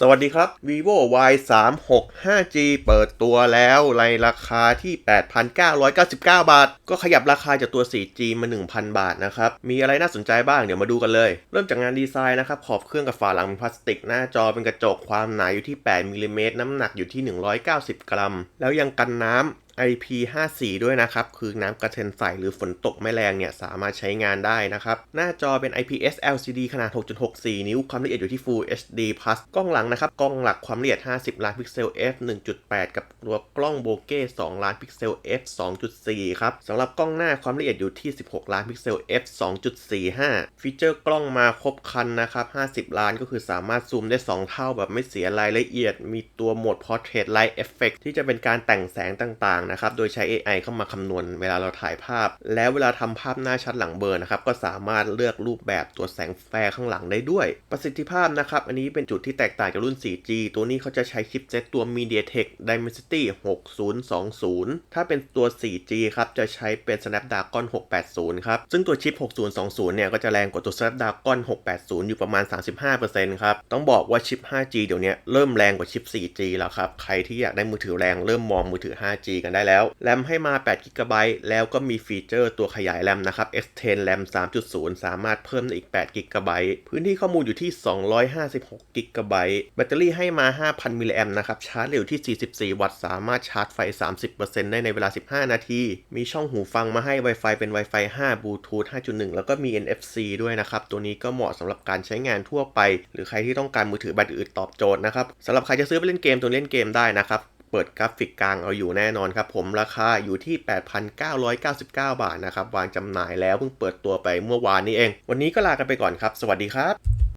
สวัสดีครับ vivo y 3 6 5g เปิดตัวแล้วในราคาที่ 8,999 บาท ก็ขยับราคาจากตัว 4g มา 1,000 บาทนะครับ มีอะไรน่าสนใจบ้างเดี๋ยวมาดูกันเลย เริ่มจากงานดีไซน์นะครับ ขอบเครื่องกับฝาหลังเป็นพลาสติก หน้าจอเป็นกระจกความหนาอยู่ที่ 8มิลลิเมตรน้ำหนักอยู่ที่ 190 กรัม แล้วยังกันน้ำ IP54 ด้วยนะครับ คือน้ำกระเซ็นใสหรือฝนตกไม่แรงเนี่ย สามารถใช้งานได้นะครับ หน้าจอเป็น IPS LCD ขนาด 6.64 นิ้ว ความละเอียดอยู่ที่ Full HD Plus กล้องหลังนะครับ กล้องหลักความละเอียด 50 ล้านพิกเซล f 1.8 กับตัวกล้องโบเก้ 2 ล้านพิกเซล f 2.4 ครับสำหรับกล้องหน้าความละเอียดอยู่ที่ 16 ล้านพิกเซล f 2.45 ฟีเจอร์กล้องมาครบครันนะครับ 50 ล้านก็คือสามารถซูมได้ 2 เท่าแบบไม่เสียรายละเอียด มีตัวโหมด Portrait Light Effect ที่จะเป็นการแต่งแสงต่างนะครับ โดยใช้ AI เข้ามาคำนวณเวลาเราถ่ายภาพ แล้วเวลาทำภาพหน้าชัดหลังเบลอร์นะครับ ก็สามารถเลือกรูปแบบตัวแสงแฟร์ข้างหลังได้ด้วย ประสิทธิภาพนะครับ อันนี้เป็นจุดที่แตกต่างจากรุ่น 4G ตัวนี้เขาจะใช้ชิปเซตตัว MediaTek Dimensity 6020 ถ้าเป็นตัว 4G ครับ จะใช้เป็น Snapdragon 680 ครับ ซึ่งตัวชิป 6020 เนี่ย ก็จะแรงกว่าตัว Snapdragon 680 อยู่ประมาณ 35%ครับ ต้องบอกว่าชิป 5G เดี๋ยวนี้เริ่มแรงกว่าชิป 4G แล้วครับ ใครที่อยากได้มือถือแรงเริ่มมองมือถือ 5G กันได้แล้ว แรมให้มา8 g b แล้วก็มีฟีเจอร์ตัวขยายแรมนะครับ S10 แรม3.0 สามารถเพิ่มได้อีก8 g b พื้นที่ข้อมูลอยู่ที่ 256 g b แบตเตอรี่ให้มา 5,000 มิลลิแอมนะครับ ชาร์จเร็วที่ 44 วัตต์ สามารถชาร์จไฟ 30%ได้ในเวลา 15 นาที มีช่องหูฟังมาให้ Wi-Fi เป็น Wi-Fi 5 Bluetooth 5.1 แล้วก็มี NFC ด้วยนะครับ ตัวนี้ก็เหมาะสำหรับการใช้งานทั่วไป หรือใครที่ต้องการมือถือแบตอื่นตอบโจทย์นะครับสำหรับใครจะซื้อไปเล่นเกมตัวเล่นเกมได้นะครับ เปิดกราฟิกกลางเอาอยู่แน่นอนครับผมราคาอยู่ที่ 8,999 บาทนะครับ วางจำหน่ายแล้วเพิ่งเปิดตัวไปเมื่อวานนี้เอง วันนี้ก็ลากันไปก่อนครับ สวัสดีครับ